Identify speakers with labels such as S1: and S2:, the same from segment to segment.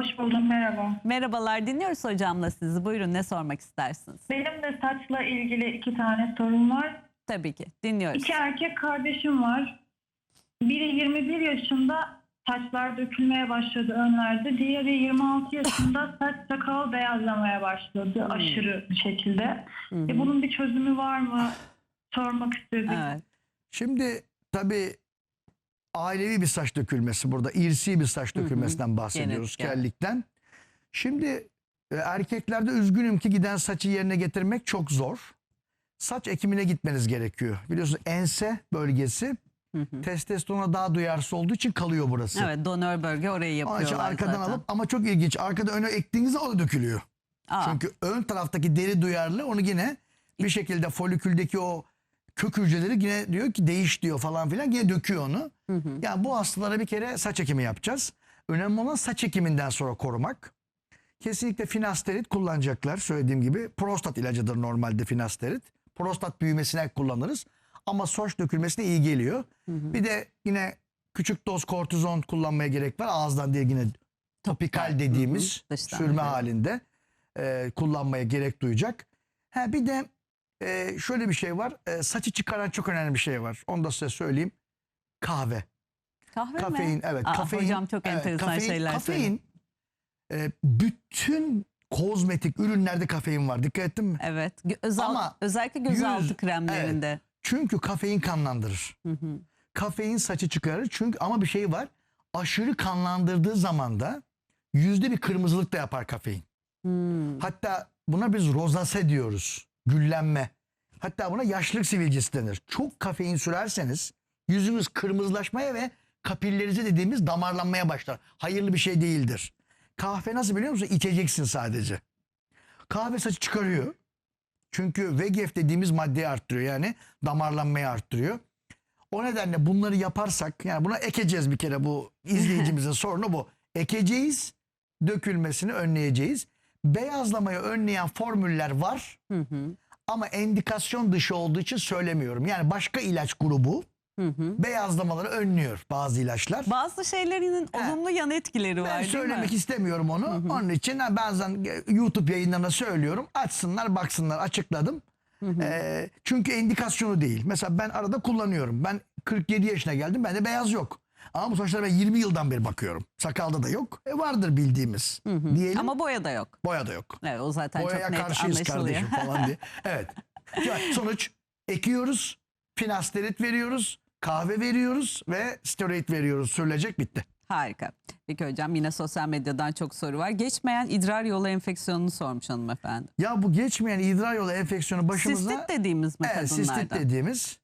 S1: Hoş buldum, merhaba.
S2: Merhabalar dinliyoruz hocamla sizi. Buyurun ne sormak istersiniz?
S1: Benim de saçla ilgili iki tane sorum var.
S2: Tabii ki dinliyoruz.
S1: İki erkek kardeşim var. Biri 21 yaşında saçlar dökülmeye başladı önlerde. Diğeri 26 yaşında saç sakal beyazlamaya başladı aşırı bir şekilde. E, bunun bir çözümü var mı? Sormak istedim.
S2: Evet.
S3: Şimdi tabii ailevi bir saç dökülmesi burada. irsi bir saç dökülmesinden bahsediyoruz.
S2: Genetik.
S3: Kellikten. Şimdi e, erkeklerde üzgünüm ki giden saçı yerine getirmek çok zor. Saç ekimine gitmeniz gerekiyor. Biliyorsunuz ense bölgesi
S2: Hı hı.
S3: testosterona daha duyarsız olduğu için kalıyor burası.
S2: Evet donör bölge orayı
S3: Onun için
S2: yapıyorlar
S3: arkadan
S2: zaten.
S3: alıp ama çok ilginç. Arkada öne ektiğinizde o da dökülüyor.
S2: Aa,
S3: Çünkü ön taraftaki deri duyarlı onu yine bir şekilde foliküldeki o kök hücreleri yine diyor ki değiş diyor falan filan yine döküyor onu.
S2: hı hı.
S3: Yani bu hastalara bir kere saç ekimi yapacağız. Önemli olan saç ekiminden sonra korumak. Kesinlikle finasterit kullanacaklar söylediğim gibi. Prostat ilacıdır normalde finasterit. Prostat büyümesine kullanırız. Ama saç dökülmesine iyi geliyor. Bir de yine küçük doz kortizon kullanmaya gerek var. Ağızdan değil yine topikal dediğimiz
S2: Hı hı, dıştan,
S3: sürme
S2: evet.
S3: halinde e, kullanmaya gerek duyacak. Ha bir de e, şöyle bir şey var. E, saçı çıkaran çok önemli bir şey var. Onu da size söyleyeyim. Kahve.
S2: Kahve
S3: Kafein
S2: mi?
S3: evet.
S2: Aa,
S3: kafein,
S2: hocam çok
S3: evet,
S2: enteresan
S3: kafein,
S2: şeyler.
S3: Kafein e, bütün kozmetik ürünlerde kafein var. Dikkat ettin mi?
S2: Evet. Özal,
S3: Ama
S2: özellikle gözaltı
S3: yüz-
S2: kremlerinde.
S3: Çünkü kafein kanlandırır.
S2: Hı hı.
S3: Kafein saçı çıkarır. Çünkü ama bir şey var. Aşırı kanlandırdığı zaman da yüzde bir kırmızılık da yapar kafein.
S2: Hmm.
S3: Hatta buna biz rozase diyoruz. Güllenme. Hatta buna yaşlılık sivilcesi denir. Çok kafein sürerseniz yüzünüz kırmızılaşmaya ve kapillerinize dediğimiz damarlanmaya başlar. Hayırlı bir şey değildir. Kahve nasıl biliyor musun? İçeceksin sadece. Kahve saçı çıkarıyor. Çünkü VEGF dediğimiz maddeyi arttırıyor. Yani damarlanmayı arttırıyor. O nedenle bunları yaparsak yani buna ekeceğiz bir kere bu izleyicimizin sorunu bu. Ekeceğiz, dökülmesini önleyeceğiz. Beyazlamayı önleyen formüller var
S2: Hı hı.
S3: ama endikasyon dışı olduğu için söylemiyorum. Yani başka ilaç grubu
S2: Hı hı.
S3: beyazlamaları önlüyor bazı ilaçlar.
S2: Bazı şeylerin olumlu yan etkileri var
S3: Ben söylemek
S2: mi?
S3: istemiyorum onu. Onun için bazen YouTube yayınlarına söylüyorum. Açsınlar baksınlar açıkladım. Ee, çünkü endikasyonu değil. Mesela ben arada kullanıyorum. Ben 47 yaşına geldim. Bende beyaz yok. Ama bu saçlara ben 20 yıldan beri bakıyorum. Sakalda da yok. E vardır bildiğimiz. Diyelim.
S2: Ama boya da yok.
S3: boya da yok.
S2: Evet o zaten
S3: Boyaya
S2: çok net
S3: karşıyız
S2: anlaşılıyor.
S3: kardeşim falan diye. Evet. Yani sonuç ekiyoruz. Finasterit veriyoruz. Kahve veriyoruz ve steroid veriyoruz. Sürülecek bitti.
S2: Harika. Peki hocam yine sosyal medyadan çok soru var. Geçmeyen idrar yolu enfeksiyonunu sormuş hanımefendi.
S3: Ya bu geçmeyen idrar yolu enfeksiyonu başımıza...
S2: Sistit dediğimiz mi
S3: Evet,
S2: kadınlarda?
S3: sistit dediğimiz.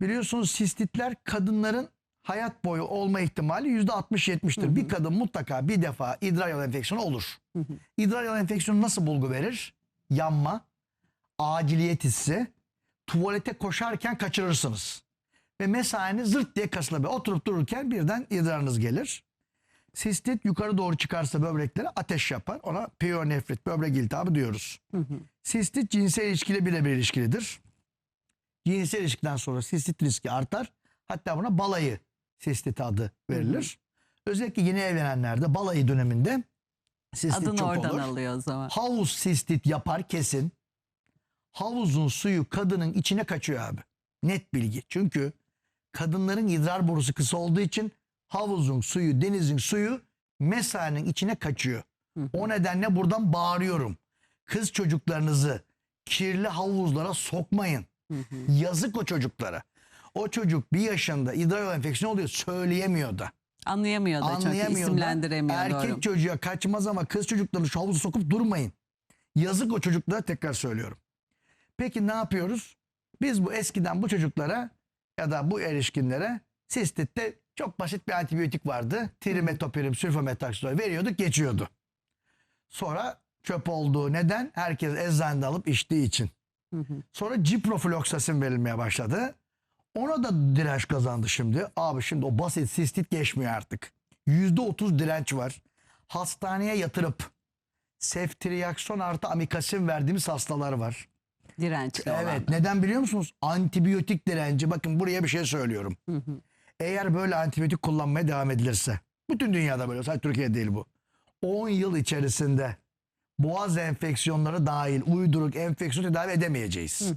S3: Biliyorsunuz sistitler kadınların hayat boyu olma ihtimali yüzde 60-70'tir. Bir kadın mutlaka bir defa idrar yolu enfeksiyonu olur. İdrar yolu enfeksiyonu nasıl bulgu verir? Yanma, aciliyet hissi, tuvalete koşarken kaçırırsınız. Ve mesainiz zırt diye kasılabilir. Oturup dururken birden idrarınız gelir. Sistit yukarı doğru çıkarsa böbreklere ateş yapar. Ona piyonefrit, böbrek iltihabı diyoruz. Sistit cinsel ilişkiyle birebir ilişkilidir. Cinsel ilişkiden sonra sistit riski artar. Hatta buna balayı sistit adı verilir. Özellikle yeni evlenenlerde balayı döneminde sistit
S2: Adını
S3: çok
S2: oradan
S3: olur.
S2: alıyor o zaman.
S3: Havuz sistit yapar kesin. Havuzun suyu kadının içine kaçıyor abi. Net bilgi. Çünkü kadınların idrar borusu kısa olduğu için havuzun suyu, denizin suyu mesanenin içine kaçıyor. O nedenle buradan bağırıyorum. Kız çocuklarınızı kirli havuzlara sokmayın. Yazık o çocuklara. O çocuk bir yaşında idrar yolu enfeksiyonu oluyor söyleyemiyor da.
S2: Anlayamıyor da çünkü
S3: Anlayamıyor da.
S2: isimlendiremiyor
S3: Erkek
S2: doğru.
S3: çocuğa kaçmaz ama kız çocuklarını şu havuza sokup durmayın. Yazık o çocuklara tekrar söylüyorum. Peki ne yapıyoruz? Biz bu eskiden bu çocuklara ya da bu erişkinlere sistitte çok basit bir antibiyotik vardı. Trimetopirim, sülfametoksit veriyorduk geçiyordu. Sonra çöp olduğu neden herkes eczanede alıp içtiği için. Sonra ciprofloksasin verilmeye başladı. Ona da direnç kazandı şimdi. Abi şimdi o basit sistit geçmiyor artık. %30 direnç var. Hastaneye yatırıp seftriakson artı amikasin verdiğimiz hastalar var.
S2: Dirençli
S3: Evet.
S2: olan.
S3: Neden biliyor musunuz? Antibiyotik direnci. Bakın buraya bir şey söylüyorum. Eğer böyle antibiyotik kullanmaya devam edilirse. Bütün dünyada böyle. Sadece Türkiye değil bu. 10 yıl içerisinde boğaz enfeksiyonları dahil uyduruk enfeksiyon tedavi edemeyeceğiz.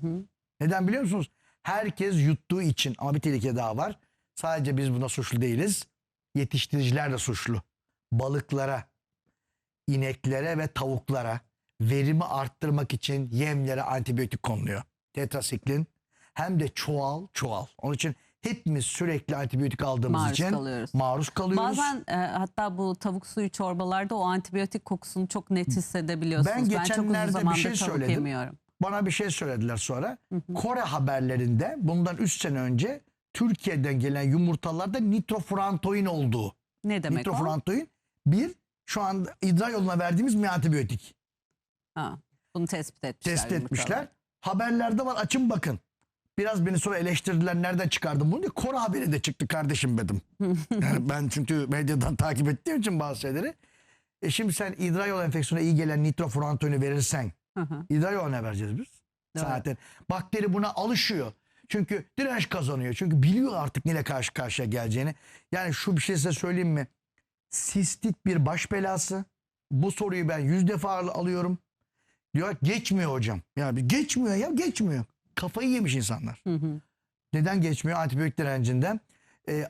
S3: Neden biliyor musunuz? Herkes yuttuğu için ama bir tehlike daha var. Sadece biz buna suçlu değiliz. Yetiştiriciler de suçlu. Balıklara, ineklere ve tavuklara verimi arttırmak için yemlere antibiyotik konuluyor. Tetrasiklin hem de çoğal çoğal. Onun için hepimiz sürekli antibiyotik aldığımız
S2: Maruz
S3: için
S2: kalıyoruz.
S3: maruz kalıyoruz.
S2: Bazen e, hatta bu tavuk suyu çorbalarda o antibiyotik kokusunu çok net hissedebiliyorsunuz.
S3: Ben
S2: çok uzun
S3: geçenlerde bir şey
S2: tavuk
S3: söyledim.
S2: yemiyorum.
S3: Bana bir şey söylediler sonra. Kore haberlerinde bundan 3 sene önce Türkiye'den gelen yumurtalarda nitrofurantoin olduğu.
S2: Ne demek o?
S3: nitrofurantoin bir şu an idrar yoluna verdiğimiz bir antibiyotik.
S2: Ha, bunu tespit etmişler.
S3: Tespit
S2: yumurtalar.
S3: etmişler. Haberlerde var açın bakın. Biraz beni sonra eleştirdiler nereden çıkardım bunu diye. Kore haberi de çıktı kardeşim dedim. yani ben çünkü medyadan takip ettiğim için bazı şeyleri. E şimdi sen idrar yolu enfeksiyona iyi gelen nitrofurantoini verirsen
S2: Hı hı.
S3: idrar yolu ne vereceğiz biz?
S2: Doğru.
S3: Zaten bakteri buna alışıyor. Çünkü direnç kazanıyor. Çünkü biliyor artık neyle karşı karşıya geleceğini. Yani şu bir şey size söyleyeyim mi? Sistit bir baş belası. Bu soruyu ben yüz defa al- alıyorum. Diyor geçmiyor hocam. Ya bir geçmiyor ya geçmiyor. Kafayı yemiş insanlar.
S2: Hı hı.
S3: Neden geçmiyor? Antibiyotik direncinden. Ee,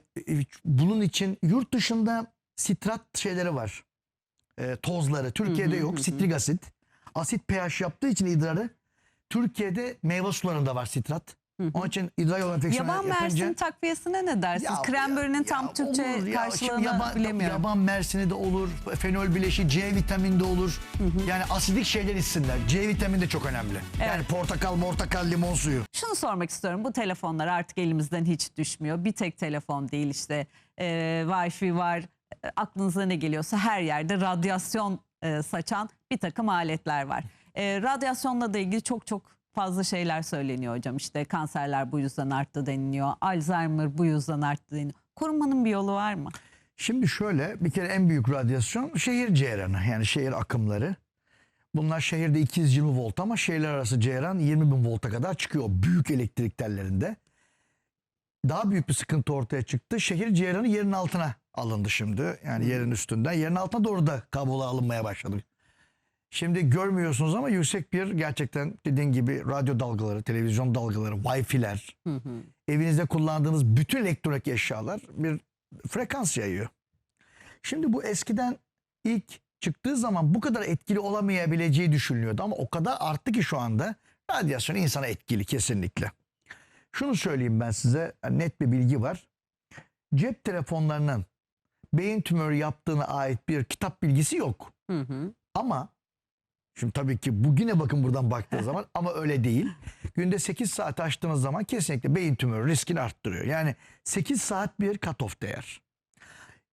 S3: bunun için yurt dışında sitrat şeyleri var. Ee, tozları. Türkiye'de
S2: Hı hı,
S3: yok.
S2: hı.
S3: Sitrik asit. Asit pH yaptığı için idrarı. Türkiye'de meyve sularında var sitrat. Onun için idrar yolu enfeksiyonu
S2: Yaban
S3: yapınca...
S2: mersin takviyesine ne dersiniz?
S3: Ya-
S2: Krembörünün tam
S3: ya
S2: Türkçe
S3: olur ya.
S2: karşılığını
S3: yaban,
S2: bilemiyorum.
S3: Yaban mersini de olur, fenol bileşi, C vitamini de olur. Yani asidik şeyler içsinler. C vitamini de çok önemli. Yani portakal, portakal, limon suyu.
S2: Şunu sormak istiyorum. Bu telefonlar artık elimizden hiç düşmüyor. Bir tek telefon değil işte. E, Wi-Fi var. Aklınıza ne geliyorsa her yerde radyasyon e, saçan bir takım aletler var. E, radyasyonla da ilgili çok çok fazla şeyler söyleniyor hocam. İşte kanserler bu yüzden arttı deniliyor. Alzheimer bu yüzden arttı deniliyor. Korunmanın bir yolu var mı?
S3: Şimdi şöyle bir kere en büyük radyasyon şehir ceyranı yani şehir akımları. Bunlar şehirde 220 volt ama şehirler arası ceyran 20 bin volta kadar çıkıyor büyük elektrik tellerinde. Daha büyük bir sıkıntı ortaya çıktı. Şehir ceyranı yerin altına alındı şimdi. Yani yerin üstünden yerin altına doğru da kablolar alınmaya başladı. Şimdi görmüyorsunuz ama yüksek bir gerçekten dediğin gibi radyo dalgaları, televizyon dalgaları, wifi'ler,
S2: Hı hı.
S3: evinizde kullandığınız bütün elektronik eşyalar bir frekans yayıyor. Şimdi bu eskiden ilk çıktığı zaman bu kadar etkili olamayabileceği düşünülüyordu ama o kadar arttı ki şu anda radyasyon insana etkili kesinlikle. Şunu söyleyeyim ben size net bir bilgi var. Cep telefonlarının beyin tümörü yaptığına ait bir kitap bilgisi yok.
S2: Hı hı.
S3: Ama şimdi tabii ki bugüne bakın buradan baktığı zaman ama öyle değil. Günde 8 saat açtığınız zaman kesinlikle beyin tümörü riskini arttırıyor. Yani 8 saat bir cut-off değer.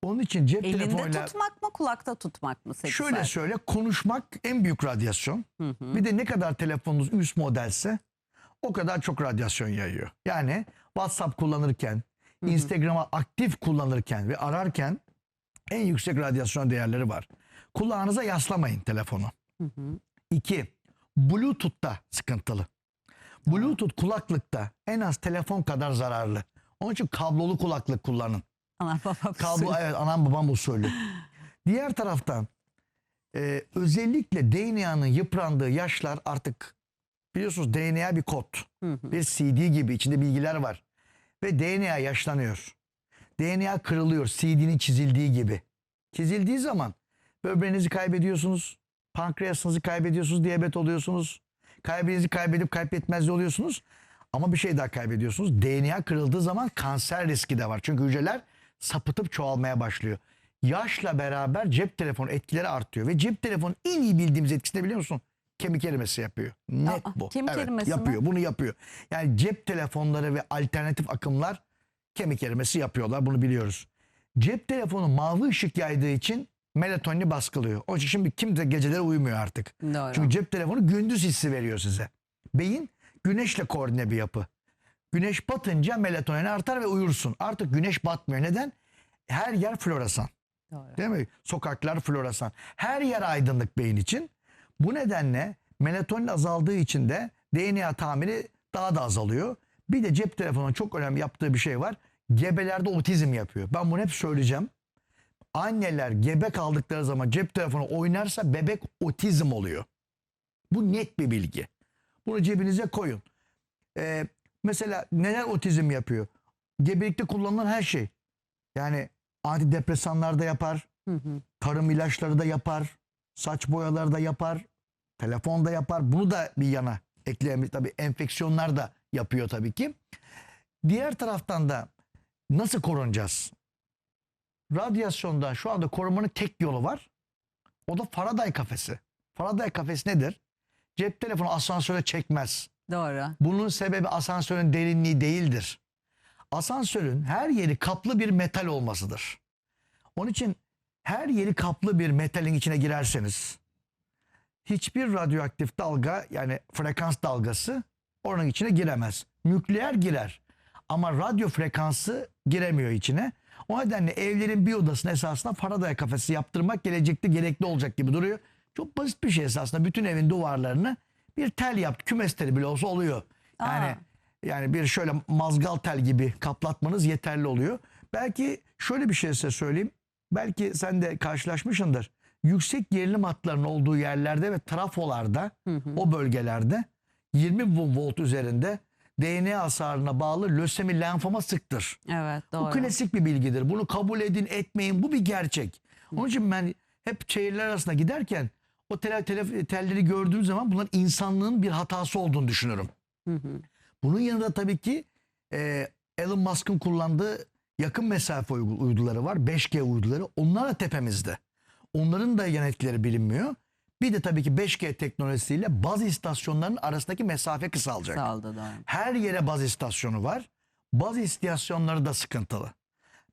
S3: Onun için cep
S2: Elinde
S3: telefonuyla
S2: tutmak mı kulakta tutmak mı? sekiz
S3: şöyle
S2: saat?
S3: söyle konuşmak en büyük radyasyon.
S2: Hı hı.
S3: Bir de ne kadar telefonunuz üst modelse o kadar çok radyasyon yayıyor. Yani WhatsApp kullanırken, Instagram'ı aktif kullanırken ve ararken en yüksek radyasyon değerleri var. Kulağınıza yaslamayın telefonu.
S2: Hı hı.
S3: İki, Bluetooth'ta sıkıntılı. Bluetooth kulaklıkta en az telefon kadar zararlı. Onun için kablolu kulaklık kullanın.
S2: Ana baba
S3: Kablo evet anam babam usulü. Diğer taraftan e, özellikle DNA'nın yıprandığı yaşlar artık biliyorsunuz DNA bir kod.
S2: Hı hı.
S3: Bir CD gibi içinde bilgiler var. Ve DNA yaşlanıyor. DNA kırılıyor CD'nin çizildiği gibi. Çizildiği zaman böbreğinizi kaybediyorsunuz. Pankreasınızı kaybediyorsunuz. Diyabet oluyorsunuz. Kalbinizi kaybedip kaybetmez oluyorsunuz. Ama bir şey daha kaybediyorsunuz. DNA kırıldığı zaman kanser riski de var. Çünkü hücreler sapıtıp çoğalmaya başlıyor. Yaşla beraber cep telefonu etkileri artıyor. Ve cep telefonu en iyi bildiğimiz etkisi ne biliyor musun? Kemik erimesi yapıyor. Net
S2: Aa,
S3: bu.
S2: kemik
S3: evet,
S2: erimesi mi?
S3: yapıyor. Bunu yapıyor. Yani cep telefonları ve alternatif akımlar kemik erimesi yapıyorlar. Bunu biliyoruz. Cep telefonu mavi ışık yaydığı için melatonini baskılıyor. Onun için şimdi kimse geceleri uyumuyor artık.
S2: Doğru.
S3: Çünkü cep telefonu gündüz hissi veriyor size. Beyin güneşle koordine bir yapı. Güneş batınca melatonin artar ve uyursun. Artık güneş batmıyor. Neden? Her yer floresan.
S2: Doğru.
S3: Değil mi? Sokaklar floresan. Her yer aydınlık beyin için. Bu nedenle melatonin azaldığı için de DNA tamiri daha da azalıyor. Bir de cep telefonunun çok önemli yaptığı bir şey var. Gebelerde otizm yapıyor. Ben bunu hep söyleyeceğim. Anneler gebe kaldıkları zaman cep telefonu oynarsa bebek otizm oluyor. Bu net bir bilgi. Bunu cebinize koyun. Ee, mesela neler otizm yapıyor? Gebelikte kullanılan her şey. Yani antidepresanlar da yapar,
S2: Hı hı.
S3: tarım ilaçları da yapar, saç boyaları da yapar, telefon da yapar. Bunu da bir yana ekleyelim. Tabii enfeksiyonlar da yapıyor tabii ki. Diğer taraftan da nasıl korunacağız? Radyasyondan şu anda korumanın tek yolu var. O da Faraday kafesi. Faraday kafesi nedir? Cep telefonu asansöre çekmez.
S2: Doğru.
S3: Bunun sebebi asansörün derinliği değildir. Asansörün her yeri kaplı bir metal olmasıdır. Onun için her yeri kaplı bir metalin içine girerseniz hiçbir radyoaktif dalga yani frekans dalgası onun içine giremez. Nükleer girer ama radyo frekansı giremiyor içine. O nedenle evlerin bir odasına esasında Faraday kafesi yaptırmak gelecekte gerekli olacak gibi duruyor. Çok basit bir şey esasında. Bütün evin duvarlarını bir tel yaptı. Kümes teli bile olsa oluyor. Yani
S2: Aa.
S3: yani bir şöyle mazgal tel gibi kaplatmanız yeterli oluyor. Belki şöyle bir şey size söyleyeyim. Belki sen de karşılaşmışsındır. Yüksek gerilim hatlarının olduğu yerlerde ve trafolarda o bölgelerde 20 volt üzerinde DNA hasarına bağlı lösemi lenfoma sıktır.
S2: Evet
S3: Bu
S2: doğru.
S3: klasik bir bilgidir. Bunu kabul edin etmeyin bu bir gerçek. Onun için ben hep şehirler arasında giderken o tel, tel- telleri gördüğüm zaman bunların insanlığın bir hatası olduğunu düşünürüm.
S2: Hı hı.
S3: Bunun yanında tabii ki e, Elon Musk'ın kullandığı yakın mesafe uyduları var. 5G uyduları. Onlar da tepemizde. Onların da yan etkileri bilinmiyor. Bir de tabii ki 5G teknolojisiyle baz istasyonlarının arasındaki mesafe kısalacak.
S2: Ol da.
S3: Her yere baz istasyonu var. Baz istasyonları da sıkıntılı.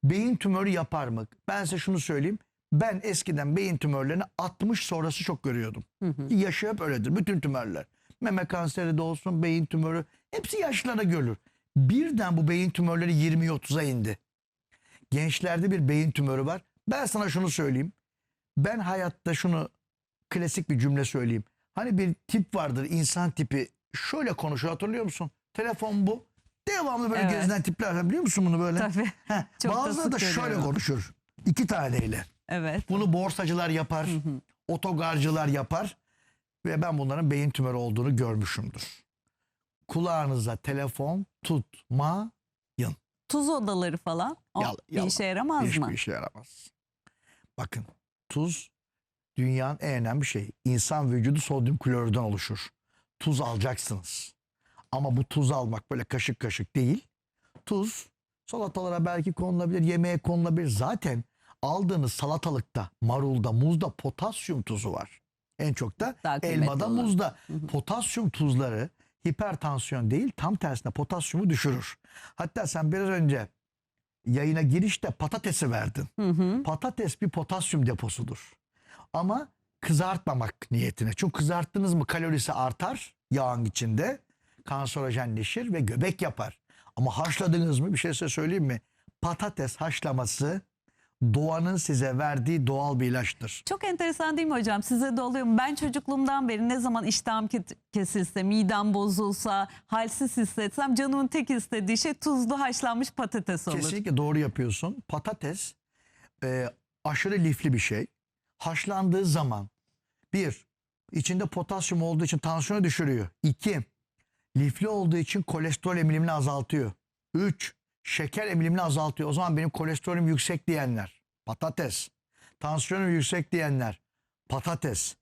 S3: Beyin tümörü yapar mı? Ben size şunu söyleyeyim. Ben eskiden beyin tümörlerini 60 sonrası çok görüyordum.
S2: Hı hı.
S3: Yaşı hep öyledir. Bütün tümörler. Meme kanseri de olsun, beyin tümörü. Hepsi yaşlılara görülür. Birden bu beyin tümörleri 20-30'a indi. Gençlerde bir beyin tümörü var. Ben sana şunu söyleyeyim. Ben hayatta şunu klasik bir cümle söyleyeyim. Hani bir tip vardır insan tipi. Şöyle konuşuyor hatırlıyor musun? Telefon bu. Devamlı böyle
S2: Evet.
S3: gezinen tipler biliyor musun bunu böyle?
S2: Tabii.
S3: Heh,
S2: Çok da
S3: Bazıları da
S2: sık
S3: şöyle
S2: görüyorum.
S3: konuşur. İki taneyle.
S2: Evet.
S3: Bunu borsacılar yapar, otogarcılar yapar ve ben bunların beyin tümörü olduğunu görmüşümdür. Kulağınıza telefon tutma
S2: Tuz odaları falan. O
S3: Yal-
S2: bir
S3: yalan.
S2: işe yaramaz mı?
S3: hiçbir işe yaramaz. Bakın tuz dünyanın en önemli şeyi. İnsan vücudu sodyum klorürden oluşur. Tuz alacaksınız. Ama bu tuz almak böyle kaşık kaşık değil. Tuz salatalara belki konulabilir, yemeğe konulabilir. Zaten aldığınız salatalıkta, marulda, muzda potasyum tuzu var. En çok da
S2: Daha
S3: elmada,
S2: olan.
S3: muzda. Potasyum tuzları hipertansiyon değil, tam tersine potasyumu düşürür. Hatta sen biraz önce yayına girişte patatesi verdin.
S2: Hı hı.
S3: Patates bir potasyum deposudur. Ama kızartmamak niyetine. Çünkü kızarttınız mı kalorisi artar yağın içinde. Kanserojenleşir ve göbek yapar. Ama haşladınız mı bir şey size söyleyeyim mi? Patates haşlaması doğanın size verdiği doğal bir ilaçtır.
S2: Çok enteresan değil mi hocam? Size de oluyor mu? Ben çocukluğumdan beri ne zaman iştahım ke- kesilse, midem bozulsa, halsiz hissetsem canımın tek istediği şey tuzlu haşlanmış patates olur.
S3: Kesinlikle doğru yapıyorsun. Patates e, aşırı lifli bir şey. Haşlandığı zaman bir, içinde potasyum olduğu için tansiyonu düşürüyor. İki, lifli olduğu için kolesterol emilimini azaltıyor. Üç, şeker emilimini azaltıyor. O zaman benim kolesterolüm yüksek diyenler patates. Tansiyonum yüksek diyenler patates.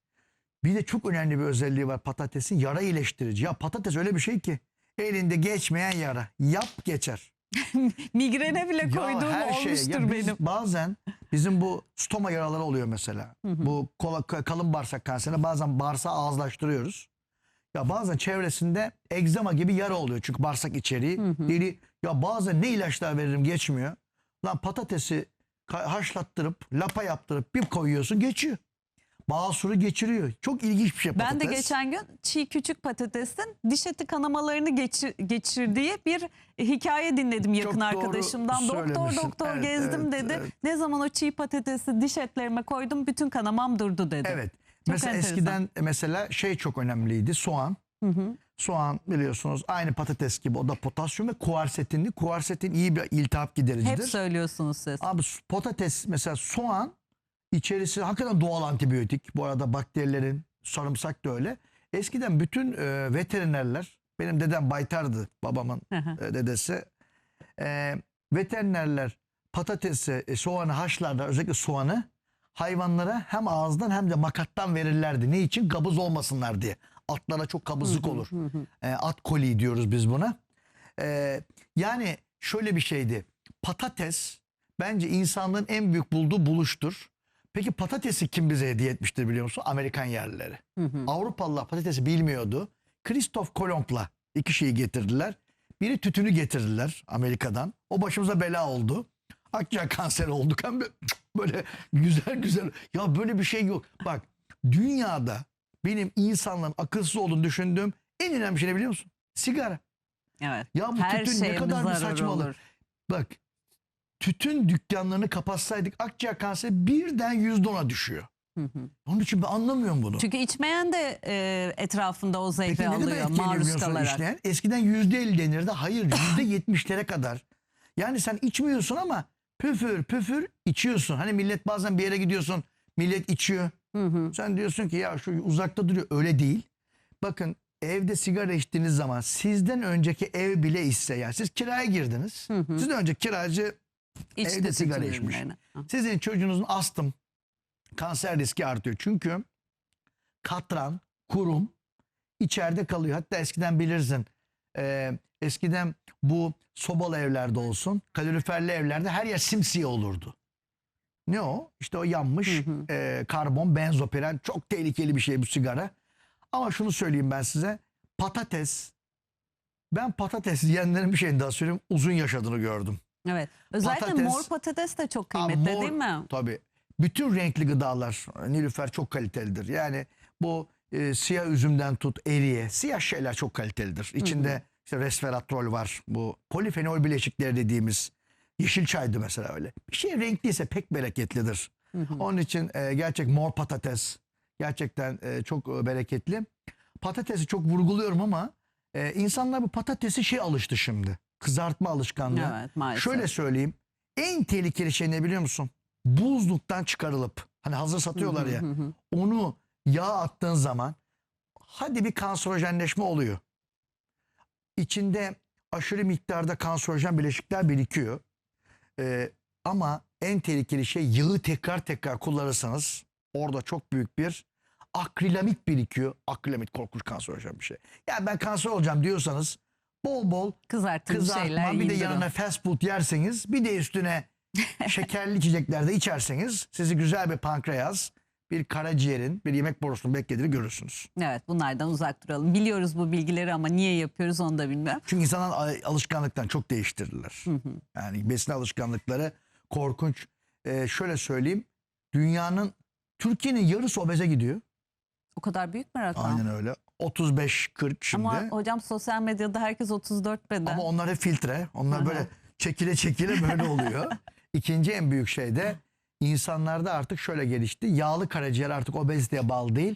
S3: Bir de çok önemli bir özelliği var patatesin yara iyileştirici. Ya patates öyle bir şey ki elinde geçmeyen yara. Yap geçer.
S2: Migrene bile koyduğum
S3: şeye.
S2: olmuştur
S3: Ya biz
S2: benim.
S3: Bazen bizim bu stoma yaraları oluyor mesela. Bu kola, kalın bağırsak kanserine bazen bağırsağı ağızlaştırıyoruz. Ya bazen çevresinde egzama gibi yara oluyor. Çünkü bağırsak içeriği. Deli, ya bazen ne ilaçlar veririm geçmiyor. Lan patatesi haşlattırıp lapa yaptırıp bir koyuyorsun geçiyor. Basuru geçiriyor. Çok ilginç bir şey
S2: Ben
S3: patates.
S2: de geçen gün çiğ küçük patatesin diş eti kanamalarını geçir, geçirdiği bir hikaye dinledim yakın
S3: doğru
S2: arkadaşımdan. Doktor doktor
S3: Evet,
S2: gezdim
S3: evet,
S2: dedi.
S3: evet.
S2: Ne zaman o çiğ patatesi diş etlerime koydum bütün kanamam durdu dedi.
S3: Evet.
S2: Çok
S3: mesela
S2: enteresan.
S3: eskiden mesela şey çok önemliydi. Soğan.
S2: Hı hı.
S3: Soğan biliyorsunuz aynı patates gibi o da potasyum ve kuarsetinli. Kuarsetin iyi bir iltihap gidericidir.
S2: Hep söylüyorsunuz siz.
S3: Abi patates mesela soğan içerisi hakikaten doğal antibiyotik. Bu arada bakterilerin sarımsak da öyle. Eskiden bütün e, veterinerler benim dedem baytardı babamın e, dedesi. E, veterinerler patatesi, e, soğanı haşlarlar özellikle soğanı hayvanlara hem ağızdan hem de makattan verirlerdi. Ne için? Kabız olmasınlar diye. Atlara çok kabızlık olur. E, at koli diyoruz biz buna. E, yani şöyle bir şeydi. Patates bence insanlığın en büyük bulduğu buluştur. Peki patatesi kim bize hediye etmiştir biliyor musun? Amerikan yerlileri. Avrupalılar patatesi bilmiyordu. Christoph Kolomb'la iki şeyi getirdiler. Biri tütünü getirdiler Amerika'dan. O başımıza bela oldu. Akciğer kanseri olduk. Hem böyle güzel güzel. Ya böyle bir şey yok. Bak dünyada benim insanların akılsız olduğunu düşündüğüm en önemli şey ne biliyor musun? Sigara.
S2: Evet.
S3: Ya bu
S2: Her
S3: tütün ne kadar bir saçmalık.
S2: olur.
S3: Bak tütün dükkanlarını kapatsaydık akciğer kanseri birden yüzde ona düşüyor.
S2: Hı hı.
S3: Onun için ben anlamıyorum bunu.
S2: Çünkü içmeyen de e, etrafında o
S3: Peki kadar
S2: alıyor maruz kalarak.
S3: işleyen? Eskiden yüzde elli denirdi. Hayır yüzde yetmişlere kadar. Yani sen içmiyorsun ama püfür püfür içiyorsun. Hani millet bazen bir yere gidiyorsun millet içiyor.
S2: Hı hı.
S3: Sen diyorsun ki ya şu uzakta duruyor. Öyle değil. Bakın evde sigara içtiğiniz zaman sizden önceki ev bile içse yani siz kiraya girdiniz.
S2: Hı hı.
S3: Sizden önce kiracı
S2: İçti
S3: evde sigara
S2: tütün
S3: içmiş.
S2: ürünlerini. Hı.
S3: sizin çocuğunuzun astım, kanser riski artıyor. Çünkü katran, kurum içeride kalıyor. Hatta eskiden bilirsin. e, eskiden bu sobalı evlerde olsun, kaloriferli evlerde her yer simsiyah olurdu. Ne o? İşte o yanmış e, karbon, benzopiren. Çok tehlikeli bir şey bu sigara. Ama şunu söyleyeyim ben size. Patates, ben patates yiyenlerin bir şeyini daha söyleyeyim. Uzun yaşadığını gördüm.
S2: Evet. Özellikle
S3: Patates-
S2: mor patates de çok
S3: Aa,
S2: kıymetli
S3: mor-
S2: değil mi?
S3: Tabii. Bütün renkli gıdalar Nilüfer çok kalitelidir. Yani bu e, siyah üzümden tut eriye. Siyah şeyler çok kalitelidir. İçinde işte resveratrol var. Bu polifenol bileşikleri dediğimiz yeşil çaydı mesela öyle. Bir şey renkliyse pek bereketlidir. Onun için e, gerçek mor patates gerçekten e, çok e, bereketli. Patatesi çok vurguluyorum ama e, insanlar bu patatesi şey alıştı şimdi. Kızartma alışkanlığı.
S2: Evet maalesef.
S3: Şöyle söyleyeyim. En tehlikeli şey ne biliyor musun? Buzluktan çıkarılıp hani hazır satıyorlar ya. Onu yağ attığın zaman hadi bir kanserojenleşme oluyor. İçinde aşırı miktarda kanserojen bileşikler birikiyor. Ee, ama en tehlikeli şey yağı tekrar tekrar kullanırsanız orada çok büyük bir akrilamit birikiyor. Akrilamit korkunç kanserojen bir şey. Yani ben kanser olacağım diyorsanız bol bol
S2: Kızartılmış şeyler
S3: kızartma bir de yanına fast food yerseniz bir de üstüne şekerli içecekler de içerseniz sizi güzel bir pankreas, bir karaciğerin, bir yemek borusunun beklediğini görürsünüz.
S2: Evet bunlardan uzak duralım. Biliyoruz bu bilgileri ama niye yapıyoruz onu da bilmiyorum.
S3: Çünkü insanlar al- alışkanlıktan çok değiştirdiler. Yani besin alışkanlıkları korkunç. Ee, şöyle söyleyeyim. Dünyanın, Türkiye'nin yarısı obeze gidiyor.
S2: O kadar büyük mü rakam?
S3: Aynen öyle. 35-40 şimdi.
S2: Ama
S3: Ama,
S2: hocam sosyal medyada herkes 34 beden.
S3: onlar hep filtre. Onlar
S2: Aha.
S3: böyle çekile çekile böyle oluyor. İkinci en büyük şey de insanlarda artık şöyle gelişti. Yağlı karaciğer artık obeziteye bağlı değil.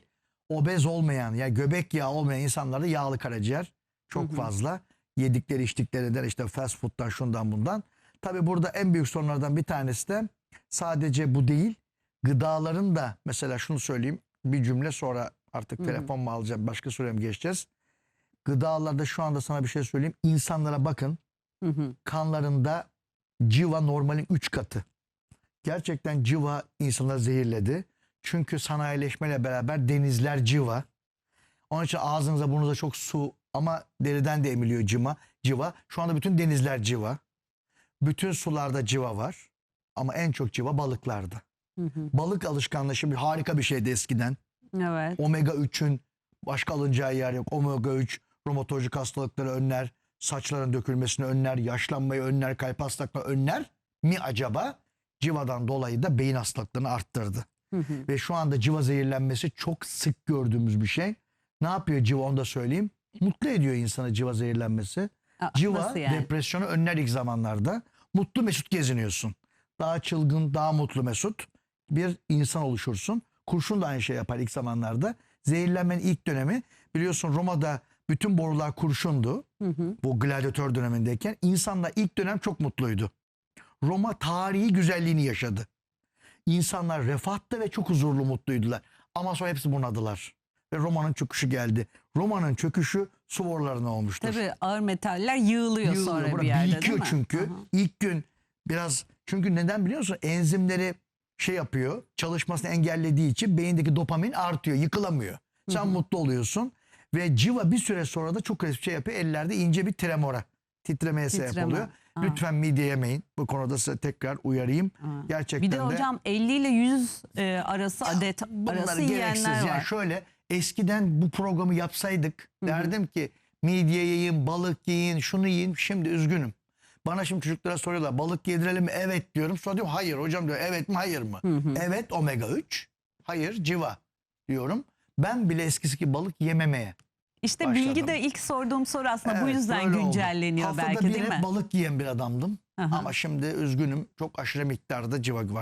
S3: Obez olmayan ya göbek yağı olmayan insanlarda yağlı karaciğer çok fazla. Yedikleri içtiklerinden işte fast food'dan şundan bundan. Tabi burada en büyük sorunlardan bir tanesi de sadece bu değil. Gıdaların da mesela şunu söyleyeyim bir cümle sonra artık telefon mu alacağım başka soruya mı geçeceğiz. Gıdalarda şu anda sana bir şey söyleyeyim. İnsanlara bakın
S2: Hı hı.
S3: kanlarında civa normalin 3 katı. Gerçekten civa insanları zehirledi. Çünkü sanayileşmeyle beraber denizler civa. Onun için ağzınıza burnunuza çok su ama deriden de emiliyor cima, civa. Şu anda bütün denizler civa. Bütün sularda civa var. Ama en çok civa balıklarda.
S2: Hı hı.
S3: Balık alışkanlığı şimdi harika bir şeydi eskiden.
S2: Evet.
S3: Omega 3'ün başka alınacağı yer yok. Omega 3 romatolojik hastalıkları önler, saçların dökülmesini önler, yaşlanmayı önler, kalp hastalıklarını önler mi acaba? Civadan dolayı da beyin hastalıklarını arttırdı.
S2: Hı hı.
S3: Ve şu anda civa zehirlenmesi çok sık gördüğümüz bir şey. Ne yapıyor civa onu da söyleyeyim. Mutlu ediyor insanı civa zehirlenmesi.
S2: Aa,
S3: Civa
S2: yani?
S3: depresyonu önler ilk zamanlarda. Mutlu mesut geziniyorsun. Daha çılgın, daha mutlu mesut bir insan oluşursun. Kurşun da aynı şey yapar ilk zamanlarda. Zehirlenmenin ilk dönemi biliyorsun Roma'da Bütün borular kurşundu.
S2: Hı hı.
S3: Bu gladyatör dönemindeyken. insanlar ilk dönem çok mutluydu. Roma tarihi güzelliğini yaşadı. İnsanlar refahtı ve çok huzurlu mutluydular. Ama sonra hepsi bunadılar. Ve Roma'nın çöküşü geldi. Roma'nın çöküşü su borularına olmuştur.
S2: Tabii ağır metaller yığılıyor,
S3: Yığılıyor,
S2: sonra bir yerde değil mi?
S3: çünkü.
S2: Aha.
S3: ilk gün biraz çünkü neden biliyor musun? Enzimleri şey yapıyor. Çalışmasını engellediği için beyindeki dopamin artıyor. Yıkılamıyor. Sen mutlu oluyorsun. Ve civa bir süre sonra da çok şey yapıyor. Ellerde ince bir tremora. Titremeye sebep
S2: Titreme.
S3: oluyor.
S2: Ha.
S3: Lütfen midye yemeyin. Bu konuda size tekrar uyarayım.
S2: Ha.
S3: Gerçekten
S2: Bir de
S3: de
S2: hocam 50 ile 100 e, arası adet
S3: bunları
S2: arası yiyenler var.
S3: Yani şöyle eskiden bu programı yapsaydık derdim ki midye yiyin, balık yiyin, şunu yiyin. Şimdi üzgünüm. Bana şimdi çocuklara soruyorlar balık yedirelim mi? Evet diyorum. Sonra diyorum hayır hocam diyor. Evet mi hayır mı? Evet omega 3. Hayır civa diyorum. Ben bile eskisi gibi balık yememeye.
S2: İşte
S3: başladım.
S2: bilgi de ilk sorduğum soru aslında bu yüzden
S3: böyle oldu.
S2: güncelleniyor
S3: Haftada
S2: belki
S3: bir
S2: değil
S3: hep
S2: mi?
S3: balık yiyen bir adamdım.
S2: Aha.
S3: Ama şimdi üzgünüm çok aşırı miktarda civa var.